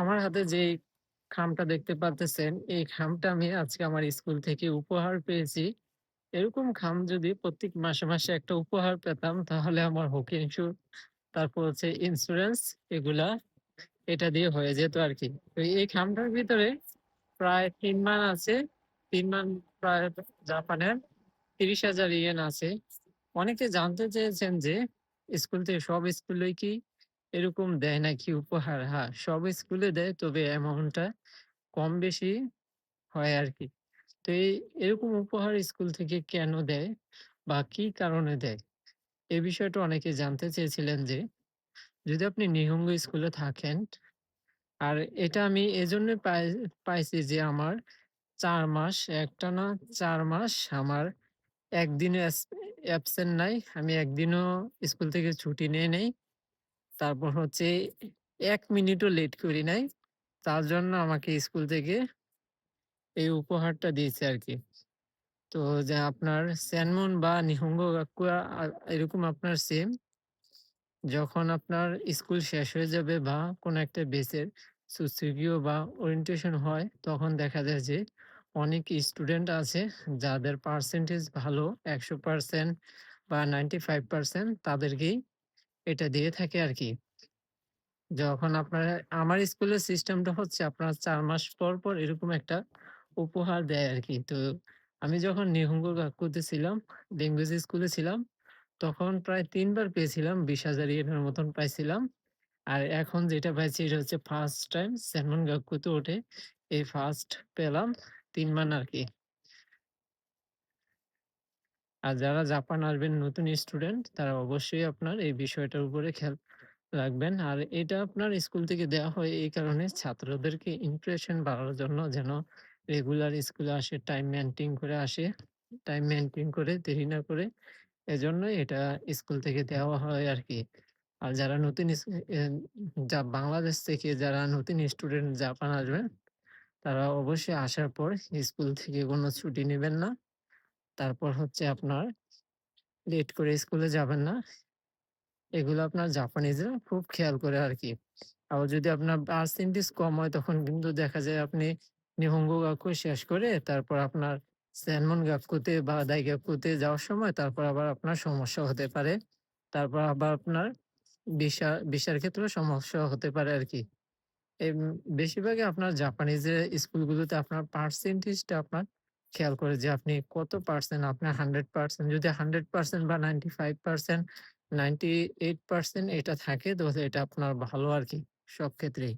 আমার হাতে যেই খামটা দেখতে পারতেছেন, এই খামটা আমি আজকে আমার স্কুল থেকে উপহার পেয়েছি। এরকম খাম যদি প্রত্যেক মাসে, মাসে একটা উপহার পেতাম তাহলে আমার হোকিংসু তারপর হচ্ছে ইন্স্যুরেন্স এগুলা এটা দিয়ে হয়ে যেত আরকি। তো এই খামটার ভিতরে প্রায় তিন মান আছে। তিন মান প্রায় জাপানের ৩০,০০০ ইয়েন আছে। অনেকে জানতে চেয়েছেন যে স্কুল থেকে সব স্কুলেই কি এরকম দেয় নাকি উপহার? হ্যাঁ, সব স্কুলে দেয় তবে অ্যামাউন্টটা কম বেশি হয় আর কি তো এই এরকম উপহার স্কুল থেকে কেন দেয় বা কি কারণে দেয়? এ বিষয়টা অনেকে জানতে চেয়েছিলেন যে যদি আপনি নিহঙ্গ স্কুলে থাকেন আর এটা আমি এজন্যই পাই পাইছি যে আমার চার মাস একটা না চার মাস আমার একদিনও অ্যাবসেন্ট নাই। আমি একদিনও স্কুল থেকে ছুটি নিয়ে নাই। তারপর হচ্ছে এক মিনিটও লেট করি নাই। তার জন্য আমাকে স্কুল থেকে এই উপহারটা দিয়েছে আর কি তো যে আপনার সেনমন বা নিহঙ্গ গাক্কুয়া আ, এরকম আপনার সেম। যখন আপনার স্কুল শেষ হয়ে যাবে বা কোনো একটা বেচের সুসুগিও বা ওরিয়েন্টেশন হয়, তখন দেখা যায় যে অনেক স্টুডেন্ট আছে যাদের পার্সেন্টেজ ভালো ১০০% বা 95% তাদেরকেই এটা দিয়ে থাকে আর কি যখন আপনার আমার স্কুলের সিস্টেমটা হচ্ছে আপনার চার মাস পর, পর এরকম একটা উপহার দেয় আর কি তো আমি যখন নিহঙ্গ গাক্কুতে ছিলাম, ল্যাঙ্গুয়েজ স্কুলে ছিলাম, তখন প্রায় ৩ বার পেয়েছিলাম ২০,০০০ ইয়েনের মতন পাইছিলাম। আর এখন যেটা পাইছি এটা হচ্ছে ফার্স্ট টাইম সেনমন গাক্কুতে ওঠে এই ফার্স্ট পেলাম ৩ মান আরকি। আর যারা জাপান আসবেন নতুন স্টুডেন্ট তারা অবশ্যই আপনার এই বিষয়টার উপরে খেয়াল রাখবেন। আর এটা আপনার স্কুল থেকে দেওয়া হয় এই কারণে ছাত্রদেরকে ইমপ্রেশন বাড়ানোর জন্য যেন রেগুলার স্কুলে আসে, টাইম মেইনটেইন করে আসে। টাইম মেইনটেইন করে দেরি না করে এজন্যই এটা স্কুল থেকে দেওয়া হয় আর কি আর যারা নতুন যা বাংলাদেশ থেকে যারা নতুন স্টুডেন্ট জাপান আসবেন, তারা অবশ্যই আসার পর স্কুল থেকে কোনো ছুটি নেবেন না। তারপর হচ্ছে আপনার লেট করে স্কুলে যাবেন না। এগুলো আপনার জাপানিজরা খুব খেয়াল করে আরকি। আবার যদি আপনার পার্সেন্টেজ কম হয়, তখন কিন্তু দেখা যায় আপনি নিহঙ্গ গাক্কু শেষ করে তারপর আপনার সেনমন গাক্কুতে বা দাইগাক্কুতে যাওয়ার সময় তারপর আবার আপনার সমস্যা হতে পারে। তারপর আবার আপনার ভিসা, ভিসার ক্ষেত্রে সমস্যা হতে পারে আরকি। এম, বেশিরভাগই আপনার জাপানিজের স্কুলগুলোতে আপনার পার্সেন্টেজটা আপনার খেয়াল করে যে আপনি কত পার্সেন্ট আপনার 100% যদি 100% বা 95%, 98% এটা থাকে তাহলে এটা আপনার ভালো আর কি সব ক্ষেত্রেই।